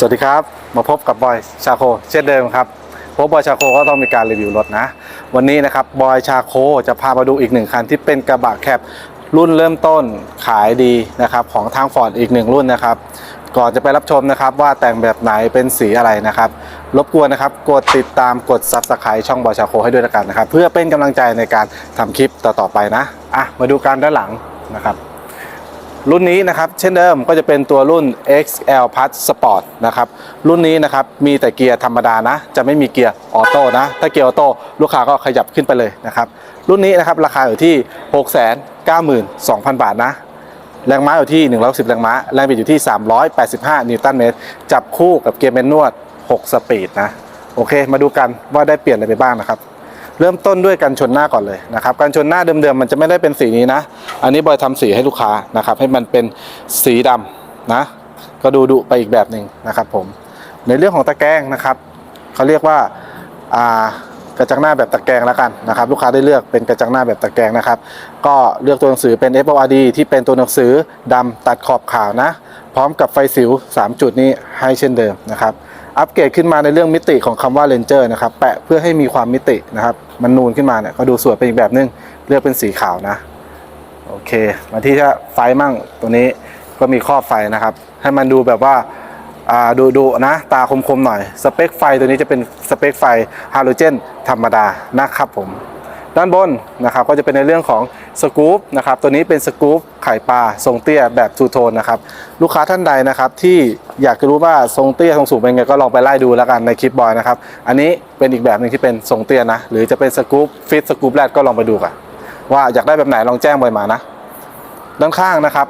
สวัสดีครับ มาพบกับบอยชาโคเช่นเดิมครับพบบอยชาโคก็ต้องมีการรีวิวรถนะ วันนี้นะครับบอยชาโคจะพามาดูอีกหนึ่งคันที่เป็นกระบะแคปรุ่นเริ่มต้นขายดีนะครับของทางฟอร์ดอีกหนึ่งรุ่นนะครับ ก่อนจะไปรับชมนะครับว่าแต่งแบบไหนเป็นสีอะไรนะครับ รบกวนนะครับกดติดตามกด Subscribe ช่องบอยชาโคให้ด้วยกันนะครับ เพื่อเป็นกำลังใจในการทำคลิปต่อๆไปนะอะมาดูการด้านหลังนะครับ รุ่นนี้นะครับเช่นเดิมก็จะเป็นตัวรุ่น XL Plus Sport นะครับรุ่นนี้นะครับมีแต่เกียร์ธรรมดานะ จะไม่มีเกียร์ออโต้นะ ถ้าเกียร์ออโต้ลูกค้าก็ขยับขึ้นไปเลยนะครับรุ่นนี้นะครับราคาอยู่ที่ 692,000 บาทนะแรงม้าอยู่ที่ 110 แรงม้า แรงบิดอยู่ที่ 385 นิวตันเมตร จับคู่กับเกียร์แมนนวด 6 สปีดนะ โอเค มาดูกันว่าได้เปลี่ยนอะไรไปบ้างนะครับ เริ่มต้นด้วยกันชนหน้าก่อนเลยนะครับการชนหน้าเดิมๆมันจะไม่ได้เป็นสีนี้นะ อันนี้บอยทำสีให้ลูกค้านะครับ ให้มันเป็นสีดำนะ ก็ดูดุไปอีกแบบหนึ่งนะครับ ผม ในเรื่องของตะแกรงนะครับเขาเรียกว่าอ่ากระจังหน้าแบบตะแกรงแล้วกันนะครับ ลูกค้าได้เลือกเป็นกระจังหน้าแบบตะแกรงนะครับ ก็เลือกตัวหนังสือเป็น FORD ที่เป็นตัวหนังสือดำตัดขอบขาวนะ พร้อมกับไฟสิว 3 จุดนี้ให้เช่นเดิมนะครับ อัปเกรดขึ้นมาในเรื่องมิติของคำว่าเลนเจอร์นะครับ แปะเพื่อให้มีความมิตินะครับ มันนูนขึ้นมาเนี่ยก็ดูสวยเป็นอีกแบบนึง เลือกเป็นสีขาวนะ โอเค มาที่ไฟมั่งตัวนี้ก็มีครอบไฟนะครับ ให้มันดูแบบว่าอ่าดูดูนะ ตาคมๆหน่อย สเปคไฟตัวนี้จะเป็นสเปคไฟฮาโลเจนธรรมดานะครับผม ด้านบนนะครับก็จะเป็นในเรื่องของสกู๊ปนะครับตัวนี้เป็นสกู๊ปไข่ปลาทรงเตี้ยแบบทูโทนนะครับลูกค้าท่านใดนะครับที่อยากจะรู้ว่าทรงเตี้ยทรงสูงเป็นไงก็ลองไปไล่ดูแล้วกันในคลิปบอยนะครับอันนี้เป็นอีกแบบหนึ่งที่เป็นทรงเตี้ยนะหรือจะเป็นสกู๊ปฟิตสกู๊ปแรดก็ลองไปดูกันว่าอยากได้แบบไหนลองแจ้งบอยมานะด้านข้างนะครับ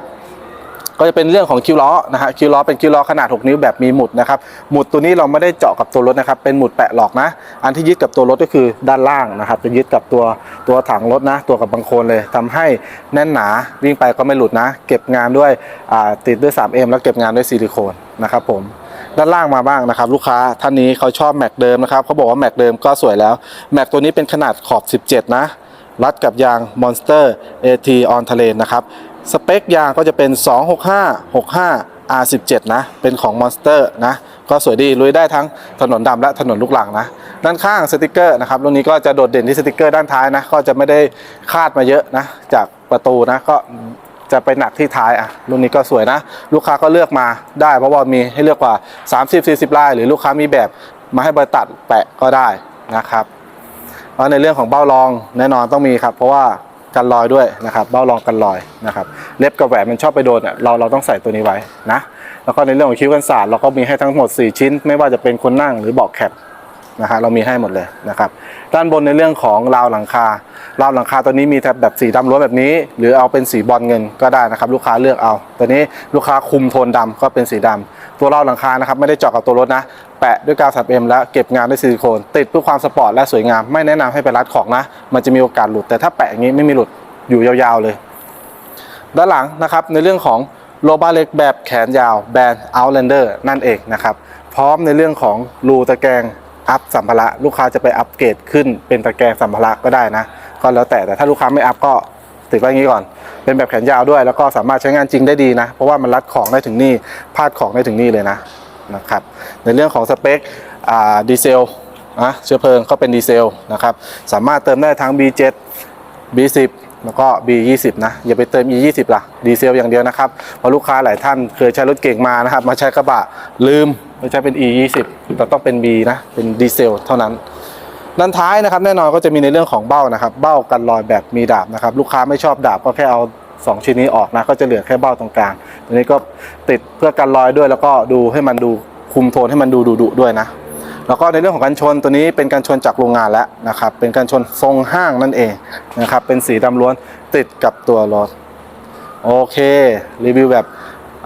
ก็จะเป็นเรื่องของคิวล้อนะฮะคิวล้อเป็นคิวล้อขนาด 6 นิ้วแบบมีหมุดนะครับหมุดตัวนี้เราไม่ได้เจาะกับตัวรถนะครับเป็นหมุดแปะหลอกนะ อันที่ยึดกับตัวรถก็คือด้านล่างนะครับจะยึดกับตัวตัวถังรถนะ ตัวกับบังโคลนเลยทำให้แน่นหนาวิ่งไปก็ไม่หลุดนะ เก็บงานด้วยติดด้วย 3M แล้วเก็บงานด้วยซิลิโคนนะครับผมด้านล่างมาบ้างนะครับ ลูกค้าท่านนี้เขาชอบแม็กเดิมนะครับเขาบอกว่าแม็กเดิมก็สวยแล้วแม็กตัวนี้เป็นขนาดขอบ 17 นะรัดกับยาง Monster AT on Terrain นะครับ สเปคยางก็จะเป็น 265 65 R17 นะ เป็นของ Monster นะ ก็สวยดีลุยได้ทั้งถนนดำและถนนลูกหลังนะ ด้านข้างสติกเกอร์นะครับรุ่นนี้ก็จะโดดเด่นที่สติกเกอร์ด้านท้ายนะ ก็จะไม่ได้คาดมาเยอะนะ จากประตูนะก็จะไปหนักที่ท้ายอะรุ่นนี้ก็สวยนะ ลูกค้าก็เลือกมาได้เพราะว่ามีให้เลือกกว่า 30-40 ลาย หรือลูกค้ามีแบบมาให้บริตัดแปะก็ได้นะครับแล้วในเรื่องของเบ้ารองแน่นอนต้องมีครับ เพราะว่า กันรอยด้วยนะครับเบ้ารองกันรอยนะครับเล็บกับแหวนมันชอบไปโดนอะเราเราต้องใส่ตัวนี้ไว้นะแล้วก็ในเรื่องของคิ้วกันศาสตร์เราก็มีให้ทั้งหมด 4 ชิ้น ไม่ว่าจะเป็นคนนั่งหรือเบาะแคป นะฮะเรามีให้หมดเลยนะครับด้านบนในเรื่องของราวหลังคาราวหลังคาตัวนี้มีแบบสีดำล้วนแบบนี้ หรือเอาเป็นสีบอลเงินก็ได้นะครับลูกค้าเลือกเอา ตัวนี้ลูกค้าคุมโทนดำก็เป็นสีดำตัวราวหลังคานะครับไม่ได้เจาะกับตัวรถนะแปะด้วยกาวสับเอ็มแล้วเก็บงานด้วยซิลิโคน ติดเพื่อความสปอร์ตและสวยงามไม่แนะนำให้ไปรัดของนะ มันจะมีโอกาสหลุดแต่ถ้าแปะอย่างนี้ไม่มีหลุดอยู่ยาวๆเลย ด้านหลังนะครับในเรื่องของโลบาเล็กแบบแขนยาวแบรนด์ Outlander นั่นเองนะครับพร้อมในเรื่องของรูตะแกรง อัพสัมภาระลูกค้าจะไปอัปเกรดขึ้นเป็นตะแกรงสัมภาระก็ได้นะ ก็แล้วแต่แต่ถ้าลูกค้าไม่อัพก็ติดไว้อย่างนี้ก่อน เป็นแบบแขนยาวด้วย แล้วก็สามารถใช้งานจริงได้ดีนะ เพราะว่ามันรัดของได้ถึงนี่พาดของได้ถึงนี่เลยนะนะครับในเรื่องของสเปคอ่าดีเซลนะเชื้อเพลิงก็เป็นดีเซลนะครับสามารถเติมได้ทั้ง B7 B10 แล้วก็ B20 นะอย่าไปเติม E20 ล่ะดีเซลอย่างเดียวนะครับเพราะลูกค้าหลายท่านเคยใช้รถเก่งมานะครับมาใช้กระบะลืม ไม่ใช่เป็น E20 แต่ต้องเป็น B นะ เป็นดีเซลเท่านั้น ด้านท้ายนะครับ แน่นอนก็จะมีในเรื่องของเบ้านะครับ เบ้ากันรอยแบบมีดาบนะครับ ลูกค้าไม่ชอบดาบก็แค่เอา 2 ชิ้นนี้ออกนะ ก็จะเหลือแค่เบ้าตรงกลาง ตัวนี้ก็ติดเพื่อกันรอยด้วย แล้วก็ดูให้มันดูคุมโทนให้มันดูดุๆด้วยนะ แล้วก็ในเรื่องของการชนตัวนี้เป็นการชนจากโรงงานแล้วนะครับ เป็นการชนทรงห้างนั่นเองนะครับ เป็นสีดำล้วนติดกับตัวรถ โอเค รีวิวแบบ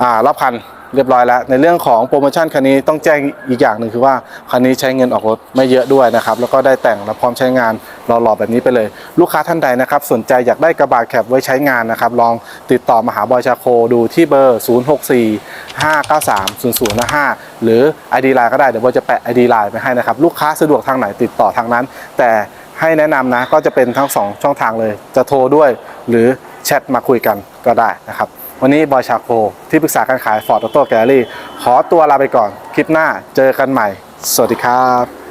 อ่ารอบคัน เรียบร้อยแล้ว ในเรื่องของโปรโมชั่นคันนี้ต้องแจ้งอีกอย่างหนึ่งคือว่าคันนี้ใช้เงินออกรถไม่เยอะด้วยนะครับแล้วก็ได้แต่งและพร้อมใช้งานหล่อๆแบบนี้ไปเลย ลูกค้าท่านใดนะครับสนใจอยากได้กระบะแคปไว้ใช้งานนะครับลองติดต่อมาหาบอยชาโคดูที่เบอร์ 064 593 0055 หรือ ID Line ก็ได้เดี๋ยวบอยจะแปะ ID Line ไปให้นะครับลูกค้าสะดวกทางไหนติดต่อทางนั้น แต่ให้แนะนำนะก็จะเป็นทั้งสองช่องทางเลย จะโทรด้วย หรือแชทมาคุยกันก็ได้นะครับ วันนี้บอยชาโค ที่ปรึกษาการขายฟอร์ดออโต้แกลลี่ขอตัวลาไปก่อน คลิปหน้าเจอกันใหม่ สวัสดีครับ